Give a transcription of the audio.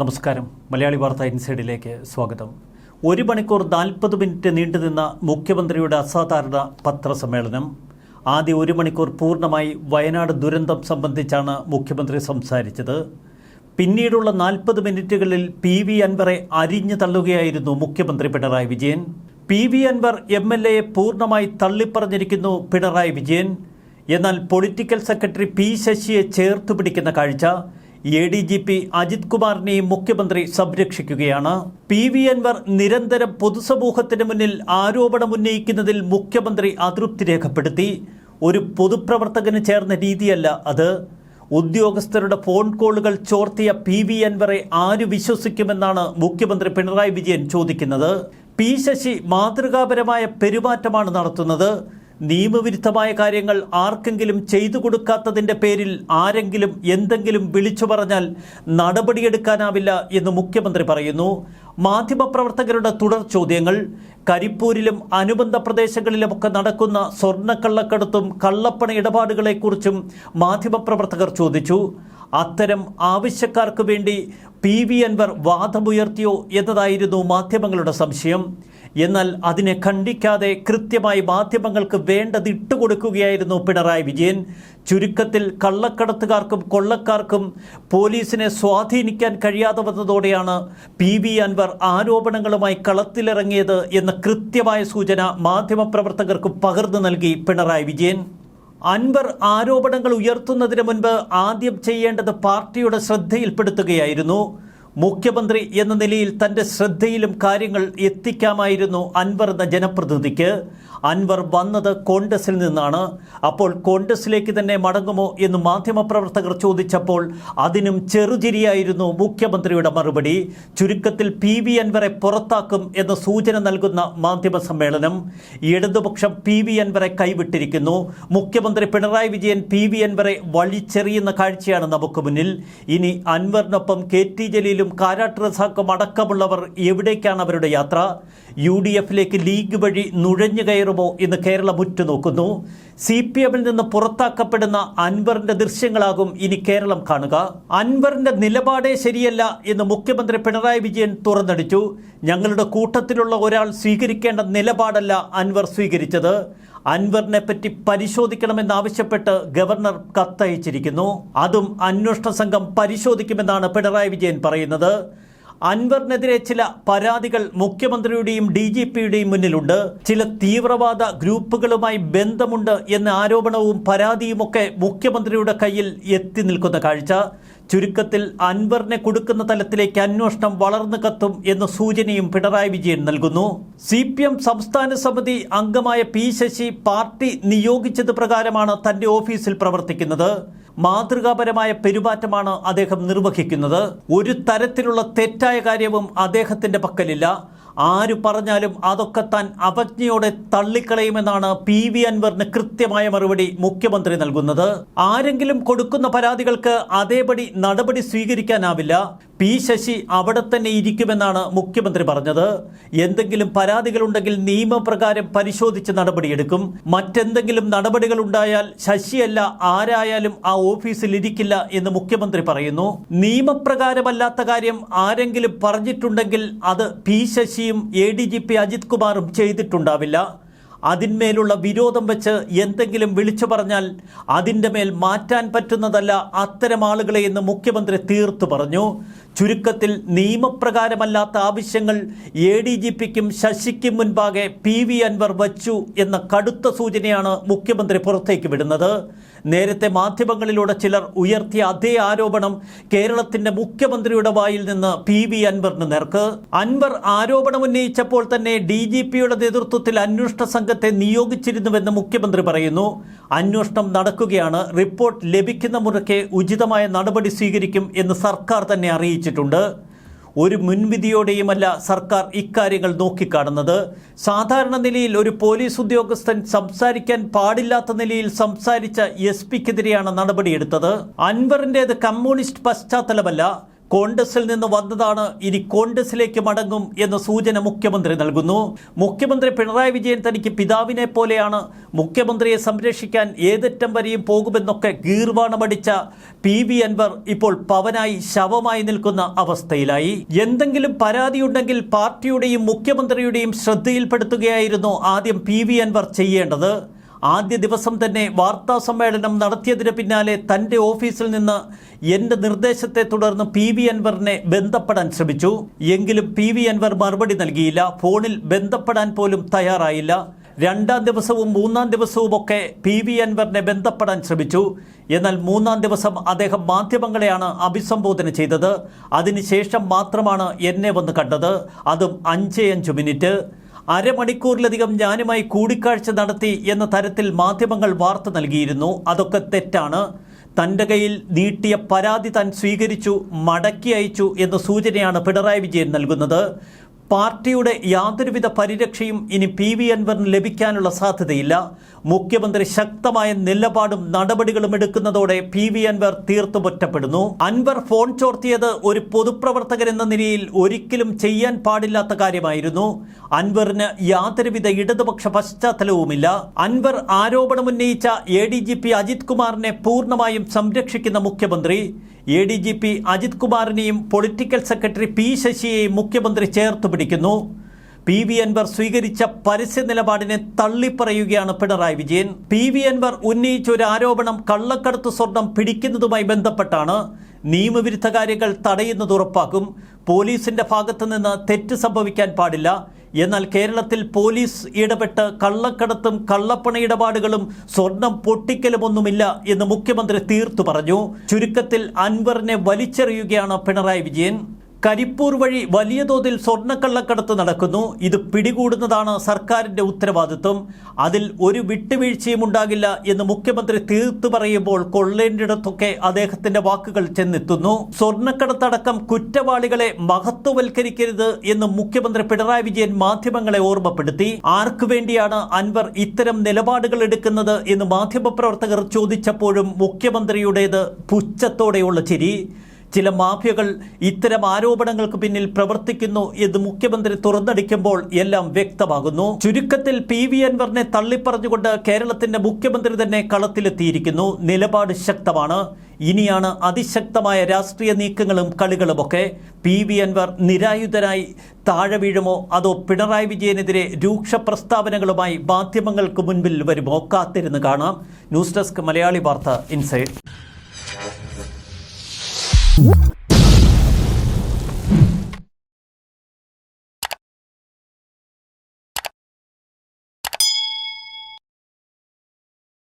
നമസ്കാരം. മലയാളി വാർത്ത ഇൻസൈഡിലേക്ക് സ്വാഗതം. ഒരു മണിക്കൂർ നാൽപ്പത് മിനിറ്റ് നീണ്ടുനിന്ന മുഖ്യമന്ത്രിയുടെ അസാധാരണ പത്രസമ്മേളനം. ആദ്യ ഒരു മണിക്കൂർ പൂർണമായി വയനാട് ദുരന്തം സംബന്ധിച്ചാണ് മുഖ്യമന്ത്രി സംസാരിച്ചത്. പിന്നീടുള്ള നാൽപ്പത് മിനിറ്റുകളിൽ പി വി അൻവറെ അരിഞ്ഞു തള്ളുകയായിരുന്നു മുഖ്യമന്ത്രി Pinarayi Vijayan. P V Anvar M L എയെ പൂർണമായി തള്ളിപ്പറഞ്ഞിരിക്കുന്നു പിണറായി വിജയൻ. എന്നാൽ പൊളിറ്റിക്കൽ സെക്രട്ടറി പി ശശിയെ ചേർത്ത് പിടിക്കുന്ന കാഴ്ച A D G P Ajith കുമാറിനെയും മുഖ്യമന്ത്രി സംരക്ഷിക്കുകയാണ്. പി വി അൻവർ നിരന്തരം പൊതുസമൂഹത്തിന് മുന്നിൽ ആരോപണം ഉന്നയിക്കുന്നതിൽ മുഖ്യമന്ത്രി അതൃപ്തി രേഖപ്പെടുത്തി. ഒരു പൊതുപ്രവർത്തകന് ചേർന്ന രീതിയല്ല അത്. ഉദ്യോഗസ്ഥരുടെ ഫോൺ കോളുകൾ ചോർത്തിയ പി വി അൻവറെ ആര് വിശ്വസിക്കുമെന്നാണ് മുഖ്യമന്ത്രി പിണറായി വിജയൻ ചോദിക്കുന്നത്. പി ശശി മാതൃകാപരമായ പെരുമാറ്റമാണ് നടത്തുന്നത്. നിയമവിരുദ്ധമായ കാര്യങ്ങൾ ആർക്കെങ്കിലും ചെയ്തു കൊടുക്കാത്തതിന്റെ പേരിൽ ആരെങ്കിലും എന്തെങ്കിലും വിളിച്ചു പറഞ്ഞാൽ നടപടിയെടുക്കാനാവില്ല എന്ന് മുഖ്യമന്ത്രി പറയുന്നു. മാധ്യമപ്രവർത്തകരുടെ തുടർ ചോദ്യങ്ങൾ കരിപ്പൂരിലും അനുബന്ധ പ്രദേശങ്ങളിലുമൊക്കെ നടക്കുന്ന സ്വർണക്കള്ളക്കടത്തും കള്ളപ്പണ ഇടപാടുകളെക്കുറിച്ചും മാധ്യമപ്രവർത്തകർ ചോദിച്ചു. അത്തരം ആവശ്യക്കാർക്ക് വേണ്ടി പി വി അൻവർ വാദമുയർത്തിയോ എന്നതായിരുന്നു മാധ്യമങ്ങളുടെ സംശയം. എന്നാൽ അതിനെ ഖണ്ഡിക്കാതെ കൃത്യമായി മാധ്യമങ്ങൾക്ക് വേണ്ടത് ഇട്ടുകൊടുക്കുകയായിരുന്നു പിണറായി വിജയൻ. ചുരുക്കത്തിൽ കള്ളക്കടത്തുകാർക്കും കൊള്ളക്കാർക്കും പോലീസിനെ സ്വാധീനിക്കാൻ കഴിയാതെ വന്നതോടെയാണ് പി വി അൻവർ ആരോപണങ്ങളുമായി കളത്തിലിറങ്ങിയത് എന്ന കൃത്യമായ സൂചന മാധ്യമപ്രവർത്തകർക്ക് പകർന്നു നൽകി പിണറായി വിജയൻ. അൻവർ ആരോപണങ്ങൾ ഉയർത്തുന്നതിന് മുൻപ് ആദ്യം ചെയ്യേണ്ടത് പാർട്ടിയുടെ ശ്രദ്ധയിൽപ്പെടുത്തുകയായിരുന്നു. മുഖ്യമന്ത്രി എന്ന നിലയിൽ തന്റെ ശ്രദ്ധയിലും കാര്യങ്ങൾ എത്തിക്കാമായിരുന്നു അൻവർ എന്ന ജനപ്രതിനിധിക്ക്. അൻവർ വന്നത് കോൺഗ്രസിൽ നിന്നാണ്. അപ്പോൾ കോൺഗ്രസിലേക്ക് തന്നെ മടങ്ങുമോ എന്ന് മാധ്യമപ്രവർത്തകർ ചോദിച്ചപ്പോൾ അതിനും ചെറുചിരിയായിരുന്നു മുഖ്യമന്ത്രിയുടെ മറുപടി. ചുരുക്കത്തിൽ പി വി അൻവറെ പുറത്താക്കും എന്ന സൂചന നൽകുന്ന മാധ്യമ സമ്മേളനം ഇടതുപക്ഷം പി വി അൻവറെ കൈവിട്ടിരിക്കുന്നു. മുഖ്യമന്ത്രി പിണറായി വിജയൻ പി വി അൻവറെ വഴിച്ചെറിയുന്ന കാഴ്ചയാണ് നമുക്ക് മുന്നിൽ. ഇനി അൻവറിനൊപ്പം കെ ടി ജലീലും കാരാട്ട് റസാക്കും അടക്കമുള്ളവർ എവിടേക്കാണ് അവരുടെ യാത്ര? യു ഡി എഫിലേക്ക് ലീഗ് വഴി നുഴഞ്ഞു കയറുമോ എന്ന് കേരളം ഉറ്റുനോക്കുന്നു. സി പി എമ്മിൽ നിന്ന് പുറത്താക്കപ്പെടുന്ന അൻവറിന്റെ ദൃശ്യങ്ങളാകും ഇനി കേരളം കാണുക. അൻവറിന്റെ നിലപാടേ ശരിയല്ല എന്ന് മുഖ്യമന്ത്രി പിണറായി വിജയൻ തുറന്നടിച്ചു. ഞങ്ങളുടെ കൂട്ടത്തിലുള്ള ഒരാൾ സ്വീകരിക്കേണ്ട നിലപാടല്ല അൻവർ സ്വീകരിച്ചത്. അൻവറിനെ പറ്റി പരിശോധിക്കണമെന്നാവശ്യപ്പെട്ട് ഗവർണർ കത്തയച്ചിരിക്കുന്നു. അതും അന്വേഷണ സംഘം പരിശോധിക്കുമെന്നാണ് പിണറായി വിജയൻ പറയുന്നത്. അൻവറിനെതിരെ ചില പരാതികൾ മുഖ്യമന്ത്രിയുടെയും ഡി ജി പിയുടെയും മുന്നിലുണ്ട്. ചില തീവ്രവാദ ഗ്രൂപ്പുകളുമായി ബന്ധമുണ്ട് എന്ന ആരോപണവും പരാതിയുമൊക്കെ മുഖ്യമന്ത്രിയുടെ കയ്യിൽ എത്തി നിൽക്കുന്ന കാഴ്ച. ചുരുക്കത്തിൽ അൻവറിനെ കൊടുക്കുന്ന തലത്തിലേക്ക് അന്വേഷണം വളർന്നു കത്തും എന്ന സൂചനയും പിണറായി വിജയൻ നൽകുന്നു. സി പി എം സംസ്ഥാന സമിതി അംഗമായ പി ശശി പാർട്ടി നിയോഗിച്ചത് പ്രകാരമാണ് തന്റെ ഓഫീസിൽ പ്രവർത്തിക്കുന്നത്. മാതൃകാപരമായ പെരുമാറ്റമാണ് അദ്ദേഹം നിർവഹിക്കുന്നത്. ഒരു തരത്തിലുള്ള തെറ്റായ കാര്യവും അദ്ദേഹത്തിന്റെ പക്കലില്ല. ആര് പറഞ്ഞാലും അതൊക്കെ താൻ അവജ്ഞയോടെ തള്ളിക്കളയുമെന്നാണ് പി വി അൻവറിന് കൃത്യമായ മറുപടി മുഖ്യമന്ത്രി നൽകുന്നത്. ആരെങ്കിലും കൊടുക്കുന്ന പരാതികൾക്ക് അതേപടി നടപടി സ്വീകരിക്കാനാവില്ല. പി ശശി അവിടെ തന്നെ ഇരിക്കുമെന്നാണ് മുഖ്യമന്ത്രി പറഞ്ഞത്. എന്തെങ്കിലും പരാതികളുണ്ടെങ്കിൽ നിയമപ്രകാരം പരിശോധിച്ച് നടപടിയെടുക്കും. മറ്റെന്തെങ്കിലും നടപടികൾ ഉണ്ടായാൽ ശശിയല്ല ആരായാലും ആ ഓഫീസിൽ ഇരിക്കില്ല എന്ന് മുഖ്യമന്ത്രി പറയുന്നു. നിയമപ്രകാരമല്ലാത്ത കാര്യം ആരെങ്കിലും പറഞ്ഞിട്ടുണ്ടെങ്കിൽ അത് P ശശിയും A D G P Ajith കുമാറും ചെയ്തിട്ടുണ്ടാവില്ല. അതിന്മേലുള്ള വിരോധം വെച്ച് എന്തെങ്കിലും വിളിച്ചു പറഞ്ഞാൽ അതിന്റെ മേൽ മാറ്റാൻ പറ്റുന്നതല്ല അത്തരം ആളുകളെ എന്ന് മുഖ്യമന്ത്രി തീർത്തു പറഞ്ഞു. ചുരുക്കത്തിൽ നിയമപ്രകാരമല്ലാത്ത ആവശ്യങ്ങൾ എ ഡി ജി പിക്കും ശശിക്കും മുൻപാകെ പി വി അൻവർ വച്ചു എന്ന കടുത്ത സൂചനയാണ് മുഖ്യമന്ത്രി പുറത്തേക്ക് വിടുന്നത്. നേരത്തെ മാധ്യമങ്ങളിലൂടെ ചിലർ ഉയർത്തിയ അതേ ആരോപണം കേരളത്തിന്റെ മുഖ്യമന്ത്രിയുടെ വായിൽ നിന്ന് പി വി അൻവറിന് നേർക്ക്. അൻവർ ആരോപണം ഉന്നയിച്ചപ്പോൾ തന്നെ ഡി ജി പിയുടെ നേതൃത്വത്തിൽ അന്വേഷണ സംഘത്തെ നിയോഗിച്ചിരുന്നുവെന്ന് മുഖ്യമന്ത്രി പറയുന്നു. അന്വേഷണം നടക്കുകയാണ്. റിപ്പോർട്ട് ലഭിക്കുന്ന മുറയ്ക്ക് ഉചിതമായ നടപടി സ്വീകരിക്കും എന്ന് സർക്കാർ തന്നെ അറിയിച്ചിട്ടുണ്ട്. ഒരു മുൻവിധിയോടെയുമല്ല സർക്കാർ ഇക്കാര്യങ്ങൾ നോക്കിക്കാണുന്നത്. സാധാരണ നിലയിൽ ഒരു പോലീസ് ഉദ്യോഗസ്ഥൻ സംസാരിക്കാൻ പാടില്ലാത്ത നിലയിൽ സംസാരിച്ച എസ് പിക്കെതിരെയാണ് നടപടിയെടുത്തത്. അൻവറിന്റേത് കമ്മ്യൂണിസ്റ്റ് പശ്ചാത്തലമല്ല. കോൺഗ്രസിൽ നിന്ന് വന്നതാണ്. ഇനി കോൺഗ്രസിലേക്ക് മടങ്ങും എന്ന സൂചന മുഖ്യമന്ത്രി നൽകുന്നു. മുഖ്യമന്ത്രി പിണറായി വിജയൻ തനിക്ക് പിതാവിനെ പോലെയാണ്. മുഖ്യമന്ത്രിയെ സംരക്ഷിക്കാൻ ഏതറ്റം വരെയും പോകുമെന്നൊക്കെ ഗീർവാണമടിച്ച പി വി അൻവർ ഇപ്പോൾ പവനായി ശവമായി നിൽക്കുന്ന അവസ്ഥയിലായി. എന്തെങ്കിലും പരാതിയുണ്ടെങ്കിൽ പാർട്ടിയുടെയും മുഖ്യമന്ത്രിയുടെയും ശ്രദ്ധയിൽപ്പെടുത്തുകയായിരുന്നു ആദ്യം പി വി അൻവർ ചെയ്യേണ്ടത്. ആദ്യ ദിവസം തന്നെ വാർത്താ സമ്മേളനം നടത്തിയതിന് പിന്നാലെ തന്റെ ഓഫീസിൽ നിന്ന് എന്റെ നിർദ്ദേശത്തെ തുടർന്ന് പി വി അൻവറിനെ ബന്ധപ്പെടാൻ ശ്രമിച്ചു. എങ്കിലും പി വി അൻവർ മറുപടി നൽകിയില്ല. ഫോണിൽ ബന്ധപ്പെടാൻ പോലും തയ്യാറായില്ല. രണ്ടാം ദിവസവും മൂന്നാം ദിവസവുമൊക്കെ പി വി അൻവറിനെ ബന്ധപ്പെടാൻ ശ്രമിച്ചു. എന്നാൽ മൂന്നാം ദിവസം അദ്ദേഹം മാധ്യമങ്ങളെയാണ് അഭിസംബോധന ചെയ്തത്. അതിനുശേഷം മാത്രമാണ് എന്നെ വന്ന് കണ്ടത്. അതും അഞ്ചേ അഞ്ച് മിനിറ്റ്. അരമണിക്കൂറിലധികം ഞാനുമായി കൂടിക്കാഴ്ച നടത്തി എന്ന തരത്തിൽ മാധ്യമങ്ങൾ വാർത്ത നൽകിയിരുന്നു. അതൊക്കെ തെറ്റാണ്. തന്റെ കയ്യിൽ നീട്ടിയ പരാതി താൻ സ്വീകരിച്ചു മടക്കി അയച്ചു എന്ന സൂചനയാണ് പിണറായി വിജയൻ നൽകുന്നത്. പാർട്ടിയുടെ യാതൊരുവിധ പരിരക്ഷയും ഇനി പി വി അൻവറിന് ലഭിക്കാനുള്ള സാധ്യതയില്ല. മുഖ്യമന്ത്രി ശക്തമായ നിലപാടും നടപടികളും എടുക്കുന്നതോടെ പി വി അൻവർ തീർത്തും ഒറ്റപ്പെടുന്നു അൻവർ ഫോൺ ചോർത്തിയത് ഒരു പൊതുപ്രവർത്തകൻ എന്ന നിലയിൽ ഒരിക്കലും ചെയ്യാൻ പാടില്ലാത്ത കാര്യമായിരുന്നു. അൻവറിന് യാതൊരുവിധ ഇടതുപക്ഷ പശ്ചാത്തലവുമില്ല. Anvar ആരോപണമുന്നയിച്ച A D G P Ajith കുമാറിനെ പൂർണമായും സംരക്ഷിക്കുന്ന മുഖ്യമന്ത്രി A D G P Ajith കുമാറിനെയും political secretary P ശശിയെയും മുഖ്യമന്ത്രി ചേർത്ത് പിടിക്കുന്നു. പി വി അൻവർ സ്വീകരിച്ച പരസ്യ നിലപാടിനെ തള്ളിപ്പറയുകയാണ് പിണറായി വിജയൻ. പി വി അൻവർ ഉന്നയിച്ച ഒരു ആരോപണം കള്ളക്കടത്ത് സ്വർണം പിടിക്കുന്നതുമായി ബന്ധപ്പെട്ടാണ്. നിയമവിരുദ്ധ കാര്യങ്ങൾ തടയുന്നത് ഉറപ്പാക്കും. പോലീസിന്റെ ഭാഗത്തു നിന്ന് തെറ്റ് സംഭവിക്കാൻ പാടില്ല. എന്നാൽ കേരളത്തിൽ പോലീസ് ഇടപെട്ട് കള്ളക്കടത്തും കള്ളപ്പണ ഇടപാടുകളും സ്വർണം പൊട്ടിക്കലുമൊന്നുമില്ല എന്ന് മുഖ്യമന്ത്രി തീർത്തു പറഞ്ഞു. ചുരുക്കത്തിൽ അൻവറിനെ വലിച്ചെറിയുകയാണ് പിണറായി വിജയൻ. കരിപ്പൂർ വഴി വലിയ തോതിൽ സ്വർണക്കള്ളക്കടത്ത് നടക്കുന്നു. ഇത് പിടികൂടുന്നതാണ് സർക്കാരിന്റെ ഉത്തരവാദിത്വം. അതിൽ ഒരു വിട്ടുവീഴ്ചയും ഉണ്ടാകില്ല എന്ന് മുഖ്യമന്ത്രി തീർത്തു പറയുമ്പോൾ കൊള്ളേണ്ടിടത്തൊക്കെ അദ്ദേഹത്തിന്റെ വാക്കുകൾ ചെന്നെത്തുന്നു. സ്വർണക്കടത്തടക്കം കുറ്റവാളികളെ മഹത്വവൽക്കരിക്കരുത് എന്ന് മുഖ്യമന്ത്രി പിണറായി വിജയൻ മാധ്യമങ്ങളെ ഓർമ്മപ്പെടുത്തി. ആർക്കു വേണ്ടിയാണ് അൻവർ ഇത്തരം നിലപാടുകൾ എടുക്കുന്നത് എന്ന് മാധ്യമപ്രവർത്തകർ ചോദിച്ചപ്പോഴും മുഖ്യമന്ത്രിയുടേത് പുച്ഛത്തോടെയുള്ള ചിരി. ചില മാഫിയകൾ ഇത്തരം ആരോപണങ്ങൾക്ക് പിന്നിൽ പ്രവർത്തിക്കുന്നു എന്ന് മുഖ്യമന്ത്രി തുറന്നടിക്കുമ്പോൾ എല്ലാം വ്യക്തമാകുന്നു. ചുരുക്കത്തിൽ പി വി അൻവറിനെ തള്ളിപ്പറഞ്ഞുകൊണ്ട് കേരളത്തിന്റെ മുഖ്യമന്ത്രി തന്നെ കളത്തിലെത്തിയിരിക്കുന്നു. നിലപാട് ശക്തമാണ്. ഇനിയാണ് അതിശക്തമായ രാഷ്ട്രീയ നീക്കങ്ങളും കളികളുമൊക്കെ. പി വി അൻവർ നിരായുധനായി താഴെ വീഴുമോ? അതോ പിണറായി വിജയനെതിരെ രൂക്ഷ പ്രസ്താവനകളുമായി മാധ്യമങ്ങൾക്ക് മുൻപിൽ വരുമോ? കാത്തിരുന്ന് കാണാം. ന്യൂസ് ഡെസ്ക് മലയാളി വാർത്ത ഇൻസൈഡ്. Woo!